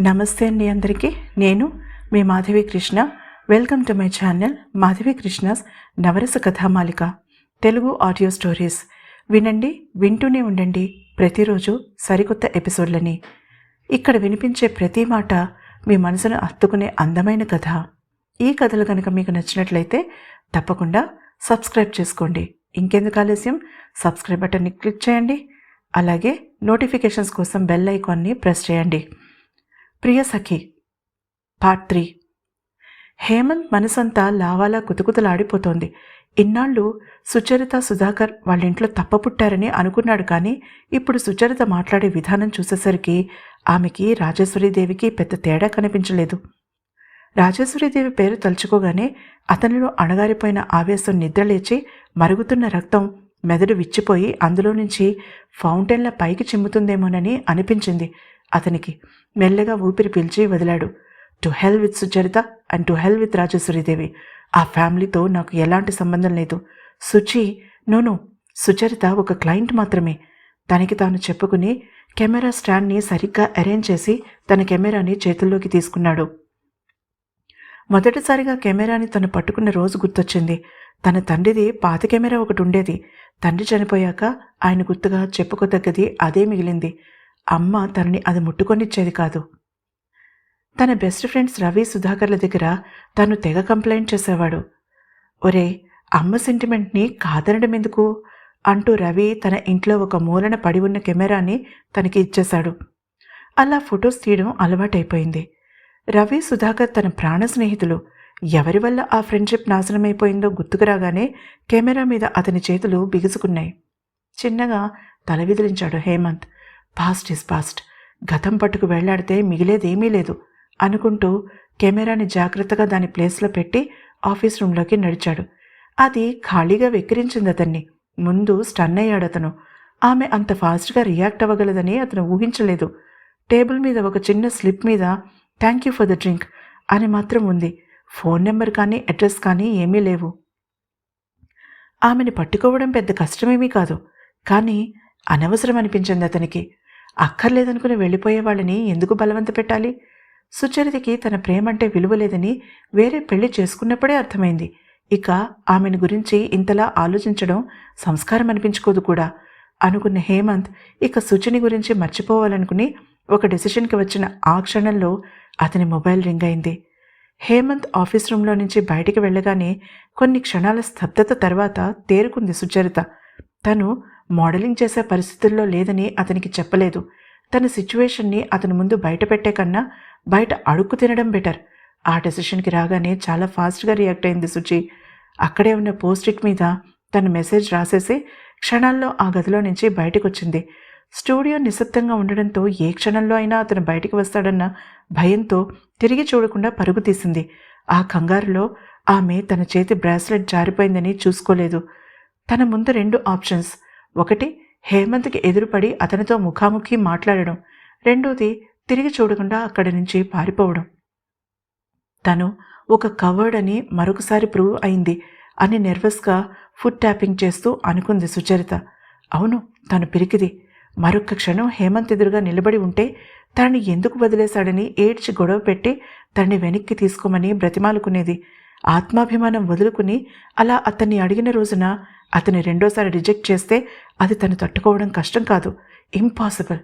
నమస్తే అండి అందరికీ. నేను మీ Madhavi Krishna. Welcome to my channel Madhavi Krishna's Navarasa Kathamalika Telugu audio stories. వినండి వింటూనే ఉండండి. ప్రతిరోజు సరికొత్త ఎపిసోడ్లని. ఇక్కడ వినిపించే ప్రతి మాట మీ మనసును హత్తుకునే అందమైన కథ. ఈ కథలు కనుక మీకు నచ్చినట్లయితే తప్పకుండా సబ్స్క్రైబ్ చేసుకోండి. ఇంకెందుకు ఆలస్యం? సబ్స్క్రైబ్ బటన్ని క్లిక్ చేయండి. అలాగే నోటిఫికేషన్స్ కోసం బెల్ ఐకాన్ని ప్రెస్ చేయండి. Priya Sakhi part three. Hemant మనసంతా లావాలా కుతుకుతలాడిపోతోంది. ఇన్నాళ్ళు సుచరిత సుధాకర్ వాళ్ళ ఇంట్లో తప్పపుట్టారని అనుకున్నాడు కానీ ఇప్పుడు సుచరిత మాట్లాడే విధానం చూసేసరికి ఆమెకి రాజేశ్వరీదేవికి పెద్ద తేడా కనిపించలేదు. రాజేశ్వరీదేవి పేరు తలుచుకోగానే అతనిలో అణగారిపోయిన ఆవేశం నిద్రలేచి మరుగుతున్న రక్తం మెదడు విచ్చిపోయి అందులో నుంచి ఫౌంటైన్ల పైకి చిమ్ముతుందేమోనని అనిపించింది. అతనికి మెల్లగా ఊపిరి పీల్చి వదిలాడు. To hell with Sucharita and to hell with Rajeswaridevi ఆ ఫ్యామిలీతో నాకు ఎలాంటి సంబంధం లేదు. సుచి నోను సుచరిత ఒక క్లయింట్ మాత్రమే. తనకి తాను చెప్పుకుని కెమెరా స్టాండ్ని సరిగ్గా అరేంజ్ చేసి తన కెమెరాని చేతుల్లోకి తీసుకున్నాడు. మొదటిసారిగా కెమెరాని తను పట్టుకున్న రోజు గుర్తొచ్చింది. తన తండ్రిది పాత కెమెరా ఒకటి ఉండేది. తండ్రి చనిపోయాక ఆయన గుర్తుగా చెప్పుకోదగ్గది అదే మిగిలింది. అమ్మ తనని అది ముట్టుకొనిచ్చేది కాదు. తన బెస్ట్ ఫ్రెండ్స్ రవి సుధాకర్ల దగ్గర తను తెగ కంప్లైంట్ చేసేవాడు. ఒరే అమ్మ సెంటిమెంట్ని కాదనడం ఎందుకు? అంటూ రవి తన ఇంట్లో ఒక మూలన పడి ఉన్న కెమెరాని తనకి ఇచ్చేశాడు. అలా ఫొటోస్ తీయడం అలవాటైపోయింది. రవి సుధాకర్ తన ప్రాణ స్నేహితులు. ఎవరి వల్ల ఆ ఫ్రెండ్షిప్ నాశనమైపోయిందో గుర్తుకు రాగానే కెమెరా మీద అతని చేతులు బిగుసుకున్నాయి. చిన్నగా తల విదిలించాడు హేమంత్. పాస్ట్ ఇస్ పాస్ట్ గతం పట్టుకు వెళ్ళాడితే మిగిలేదేమీ లేదు అనుకుంటూ కెమెరాని జాగ్రత్తగా దాని ప్లేస్లో పెట్టి ఆఫీస్ రూమ్లోకి నడిచాడు. అది ఖాళీగా వెక్కిరించింది అతన్ని. ముందు స్టన్ అయ్యాడు అతను. ఆమె అంత ఫాస్ట్గా రియాక్ట్ అవ్వగలదని అతను ఊహించలేదు. టేబుల్ మీద ఒక చిన్న స్లిప్ మీద thank you for the drink అని మాత్రం ఉంది. ఫోన్ నెంబర్ కానీ అడ్రస్ కానీ ఏమీ లేవు. ఆమెని పట్టుకోవడం పెద్ద కష్టమేమీ కాదు. కానీ అనవసరం అనిపించింది అతనికి. అక్కర్లేదనుకుని వెళ్ళిపోయే వాళ్ళని ఎందుకు బలవంత పెట్టాలి? సుచరితకి తన ప్రేమంటే విలువ లేదని వేరే పెళ్ళి చేసుకున్నప్పుడే అర్థమైంది. ఇక ఆమెను గురించి ఇంతలా ఆలోచించడం సంస్కారం అనిపించుకోదు కూడా. అనుకున్న హేమంత్ ఇక సుచిని గురించి మర్చిపోవాలనుకుని ఒక డెసిషన్కి వచ్చిన ఆ క్షణంలో అతని మొబైల్ రింగ్ అయింది. హేమంత్ ఆఫీస్ రూమ్లో నుంచి బయటికి వెళ్ళగానే కొన్ని క్షణాల స్తబ్దత తర్వాత తేరుకుంది సుచరిత. తను మోడలింగ్ చేసే పరిస్థితుల్లో లేదని అతనికి చెప్పలేదు. తన సిచ్యువేషన్ని అతని ముందు బయట పెట్టే కన్నా బయట అడుక్కు తినడం బెటర్. ఆ డెసిషన్కి రాగానే చాలా ఫాస్ట్గా రియాక్ట్ అయింది సుచి. అక్కడే ఉన్న పోస్ట్ మీద తన మెసేజ్ రాసేసి క్షణాల్లో ఆ గదిలో నుంచి బయటకు వచ్చింది స్టూడియో నిశ్శబ్దంగా ఉండడంతో ఏ క్షణంలో అయినా అతను బయటికి వస్తాడన్న భయంతో తిరిగి చూడకుండా పరుగు తీసింది. ఆ కంగారులో ఆమె తన చేతి బ్రాస్లెట్ జారిపోయిందని చూసుకోలేదు. తన ముందు రెండు ఆప్షన్స్. ఒకటి హేమంత్కి ఎదురుపడి అతనితో ముఖాముఖి మాట్లాడడం. రెండోది తిరిగి చూడకుండా అక్కడి నుంచి పారిపోవడం. తను ఒక కవర్డ్ అని మరొకసారి ప్రూవ్ అయింది అని నెర్వస్గా ఫుడ్ ట్యాపింగ్ చేస్తూ అనుకుంది సుచరిత. అవును తను పిరికిది. మరొక్క క్షణం హేమంత్ ఎదురుగా నిలబడి ఉంటే తనని ఎందుకు వదిలేశాడని ఏడ్చి గొడవ పెట్టి తనని వెనక్కి తీసుకోమని బ్రతిమాలుకునేది. ఆత్మాభిమానం వదులుకుని అలా అతన్ని అడిగిన రోజున అతని రెండోసారి రిజెక్ట్ చేస్తే అది తను తట్టుకోవడం కష్టం కాదు. ఇంపాసిబుల్.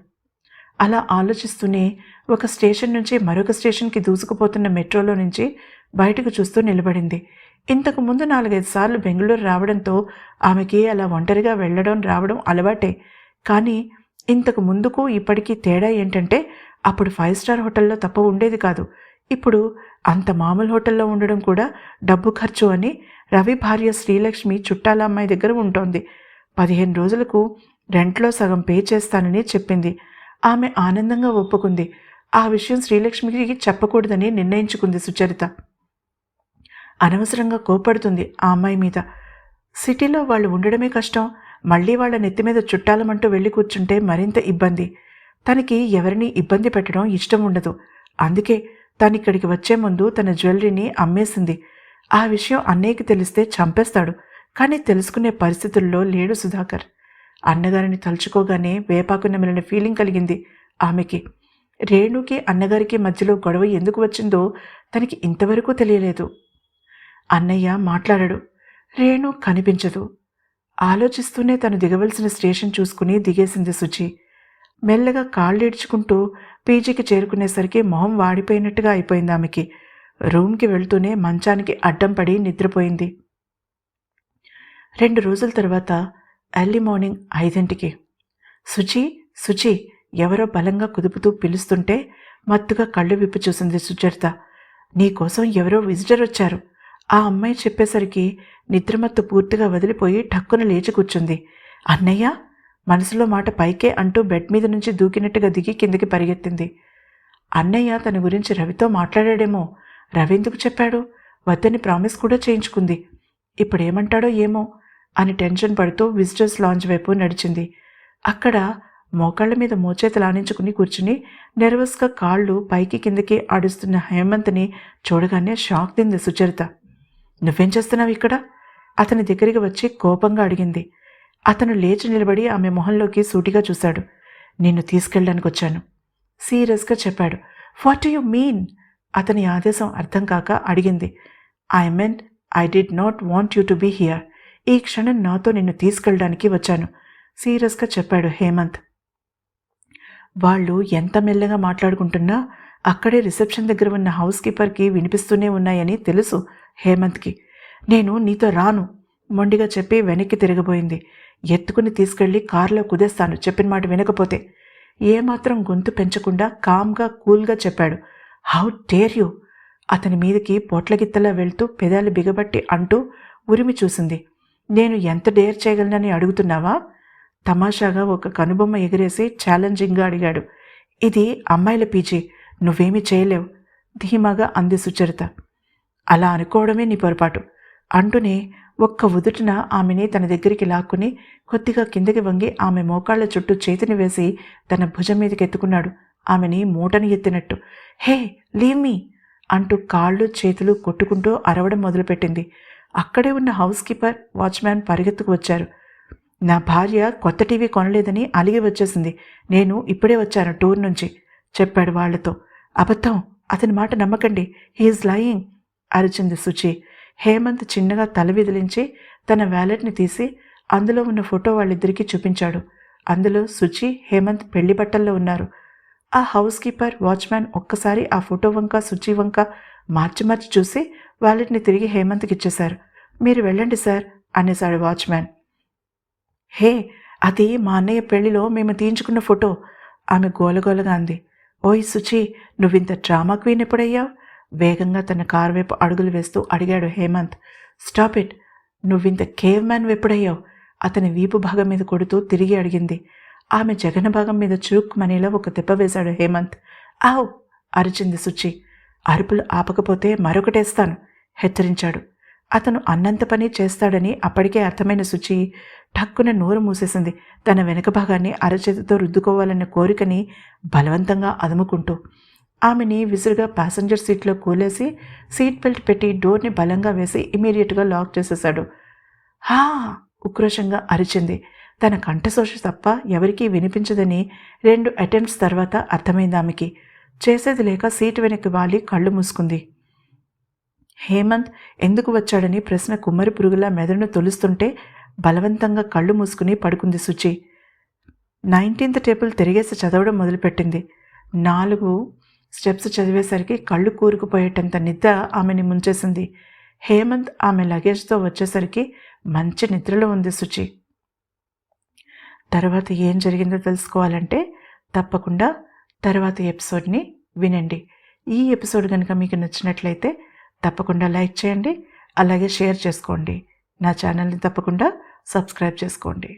అలా ఆలోచిస్తూనే ఒక స్టేషన్ నుంచి మరొక స్టేషన్కి దూసుకుపోతున్న మెట్రోలో నుంచి బయటకు చూస్తూ నిలబడింది. ఇంతకు ముందు నాలుగైదు సార్లు బెంగళూరు రావడంతో ఆమెకి అలా ఒంటరిగా వెళ్ళడం రావడం అలవాటే. కానీ ఇంతకు ముందుకు ఇప్పటికీ తేడా ఏంటంటే అప్పుడు ఫైవ్ స్టార్ హోటల్లో తప్ప ఉండేది కాదు. ఇప్పుడు అంత మామూలు హోటల్లో ఉండడం కూడా డబ్బు ఖర్చు అని రవి భార్య శ్రీలక్ష్మి చుట్టాల అమ్మాయి దగ్గర ఉంటోంది. పదిహేను రోజులకు రెంట్లో సగం పే చేస్తానని చెప్పింది. ఆమె ఆనందంగా ఒప్పుకుంది. ఆ విషయం శ్రీలక్ష్మికి చెప్పకూడదని నిర్ణయించుకుంది సుచరిత. అనవసరంగా కోపడుతుంది ఆ అమ్మాయి మీద. సిటీలో వాళ్ళు ఉండడమే కష్టం. మళ్ళీ వాళ్ళ నెత్తి మీద చుట్టాలమంటూ వెళ్ళి కూర్చుంటే మరింత ఇబ్బంది. తనకి ఎవరిని ఇబ్బంది పెట్టడం ఇష్టం ఉండదు. అందుకే తను ఇక్కడికి వచ్చే ముందు తన జ్యువెలరీని అమ్మేసింది. ఆ విషయం అన్నయ్యకి తెలిస్తే చంపేస్తాడు. కానీ తెలుసుకునే పరిస్థితుల్లో లేడు సుధాకర్. అన్నగారిని తలుచుకోగానే వేపాకు నమిలిన ఫీలింగ్ కలిగింది ఆమెకి. రేణుకి అన్నగారికి మధ్యలో గొడవ ఎందుకు వచ్చిందో తనకి ఇంతవరకు తెలియలేదు. అన్నయ్య మాట్లాడాడు. రేణు కనిపించదు. ఆలోచిస్తూనే తను దిగవలసిన స్టేషన్ చూసుకుని దిగేసింది శుచి మెల్లగా కాళ్ళీడ్చుకుంటూ పీజీకి చేరుకునేసరికి మొహం వాడిపోయినట్టుగా అయిపోయింది ఆమెకి. రూమ్కి వెళ్తూనే మంచానికి అడ్డం పడి నిద్రపోయింది. రెండు రోజుల తర్వాత ఎర్లీ మార్నింగ్ ఐదింటికి. శుచి శుచి ఎవరో బలంగా కుదుపుతూ పిలుస్తుంటే మత్తుగా కళ్ళు విప్పి చూసింది సుచరిత. నీకోసం ఎవరో విజిటర్ వచ్చారు. ఆ అమ్మాయి చెప్పేసరికి నిద్రమత్తు పూర్తిగా వదిలిపోయి ఠక్కున లేచి కూర్చుంది. అన్నయ్య మనసులో మాట పైకే అంటూ బెడ్ మీద నుంచి దూకినట్టుగా దిగి కిందికి పరిగెత్తింది. అన్నయ్య తన గురించి రవితో మాట్లాడాడేమో రవెందుకు చెప్పాడు? వద్దని ప్రామిస్ కూడా చేయించుకుంది. ఇప్పుడేమంటాడో ఏమో అని టెన్షన్ పడుతూ విజిటర్స్ లాంజ్ వైపు నడిచింది. అక్కడ మోకాళ్ళ మీద మోచేతులు ఆనించుకుని కూర్చుని నెర్వస్గా కాళ్ళు పైకి కిందకి ఆడుస్తున్న హేమంత్ని చూడగానే షాక్ తింది సుచరిత. నువ్వేం చేస్తున్నావు ఇక్కడ? అతని దగ్గరికి వచ్చి కోపంగా అడిగింది. అతను లేచి నిలబడి ఆమె మొహంలోకి సూటిగా చూశాడు. నిన్ను తీసుకెళ్ళడానికి వచ్చాను సీరియస్గా చెప్పాడు. What you mean? అతని ఆదేశం అర్థం కాక అడిగింది I mean I did not want you to be here ఈ క్షణం నాతో నిన్ను తీసుకెళ్ళడానికి వచ్చాను సీరియస్గా చెప్పాడు హేమంత్. వాళ్ళు ఎంత మెల్లగా మాట్లాడుకుంటున్నా అక్కడే రిసెప్షన్ దగ్గర ఉన్న హౌస్ కీపర్కి వినిపిస్తూనే ఉన్నాయని తెలుసు హేమంత్కి. నేను నీతో రాను మొండిగా చెప్పి వెనక్కి తిరగబోయింది. ఎత్తుకుని తీసుకెళ్ళి కారులో కుదేస్తాను చెప్పిన మాట వినకపోతే. ఏమాత్రం గొంతు పెంచకుండా కామ్గా కూల్గా చెప్పాడు. హౌ డేర్ యూ అతని మీదకి పొట్లగిత్తలా వెళ్తూ పెదాలు బిగబట్టి అంటూ ఉరిమి చూసింది. నేను ఎంత డేర్ చేయగలనని అడుగుతున్నావా? తమాషాగా ఒక కనుబొమ్మ ఎగిరేసి ఛాలెంజింగ్గా అడిగాడు. ఇది అమ్మాయిల పీజీ నువ్వేమీ చేయలేవు ధీమాగా అంది సుచరిత. అలా అనుకోవడమే నీ పొరపాటు అంటూనే ఒక్క ఉదుటిన ఆమెని తన దగ్గరికి లాక్కుని కొద్దిగా కిందకి వంగి ఆమె మోకాళ్ళ చుట్టూ చేతిని వేసి తన భుజం మీదకి ఎత్తుకున్నాడు. ఆమెని మూటని ఎత్తినట్టు. Hey leave me! అంటూ కాళ్ళు చేతులు కొట్టుకుంటూ అరవడం మొదలుపెట్టింది. అక్కడే ఉన్న హౌస్ కీపర్ వాచ్మ్యాన్ పరిగెత్తుకు వచ్చారు. నా భార్య కొత్త టీవీ కొనలేదని అలిగి వచ్చేసింది. నేను ఇప్పుడే వచ్చాను టూర్ నుంచి చెప్పాడు వాళ్ళతో అబద్ధం! అతని మాట నమ్మకండి. హీఈస్ లయింగ్ అరిచింది సుచి. హేమంత్ చిన్నగా తల విదిలించి తన వ్యాలెట్ని తీసి అందులో ఉన్న ఫోటో వాళ్ళిద్దరికీ చూపించాడు. అందులో సుచి హేమంత్ పెళ్ళి బట్టల్లో ఉన్నారు. ఆ హౌస్ కీపర్ వాచ్మ్యాన్ ఒక్కసారి ఆ ఫోటో వంక సుచి వంక మార్చి మార్చి చూసి వాలెట్ని తిరిగి హేమంత్కి ఇచ్చేశారు. మీరు వెళ్ళండి సార్ అనేశాడు వాచ్మ్యాన్. హే అది మా అన్నయ్య పెళ్ళిలో మేము తీయించుకున్న ఫోటో ఆమె గోలగోలగా అంది. ఓయ్ సుచి నువ్వింత డ్రామా క్వీన్ ఎప్పుడయ్యావు? వేగంగా తన కారు వైపు అడుగులు వేస్తూ అడిగాడు హేమంత్. స్టాప్ ఇట్ నువ్వింత కేవ్ మ్యాన్ ఎప్పుడయ్యావు? అతని వీపు భాగం మీద కొడుతూ తిరిగి అడిగింది. ఆమె జగన భాగం మీద చురుక్కుమనేలా ఒక దెబ్బ వేశాడు హేమంత్. ఆవ్ అరిచింది సుచి. అరుపులు ఆపకపోతే మరొకటేస్తాను హెచ్చరించాడు. అతను అన్నంత పని చేస్తాడని అప్పటికే అర్థమైన సుచి ఠక్కున నోరు మూసేసింది. తన వెనక భాగాన్ని అరచేతితో రుద్దుకోవాలన్న కోరికని బలవంతంగా అదుముకుంటూ ఆమెని విసురుగా ప్యాసింజర్ సీట్లో కూలేసి సీట్ బెల్ట్ పెట్టి డోర్ని బలంగా వేసి ఇమీడియట్గా లాక్ చేసేశాడు. హా! ఉక్రోషంగా అరిచింది. తన కంఠశోష తప్ప ఎవరికీ వినిపించదని రెండు అటెంప్ట్స్ తర్వాత అర్థమైంది ఆమెకి. చేసేది లేక సీటు వెనక్కి వాలి కళ్ళు మూసుకుంది. హేమంత్ ఎందుకు వచ్చాడని ప్రశ్న కుమ్మరి పురుగులా మెదడును తొలుస్తుంటే బలవంతంగా కళ్ళు మూసుకుని పడుకుంది శుచి నైన్టీన్త్ టేబుల్ తిరిగేసి చదవడం మొదలుపెట్టింది. నాలుగు స్టెప్స్ చదివేసరికి కళ్ళు కూరుకుపోయేటంత నిద్ర ఆమెని ముంచేసింది. హేమంత్ ఆమె లగేజ్తో వచ్చేసరికి మంచి నిద్రలో ఉంది శుచి తర్వాత ఏం జరిగిందో తెలుసుకోవాలంటే తప్పకుండా తర్వాత ఎపిసోడ్ని వినండి. ఈ ఎపిసోడ్ కనుక మీకు నచ్చినట్లయితే తప్పకుండా లైక్ చేయండి అలాగే షేర్ చేసుకోండి. నా ఛానల్ని తప్పకుండా సబ్స్క్రైబ్ చేసుకోండి.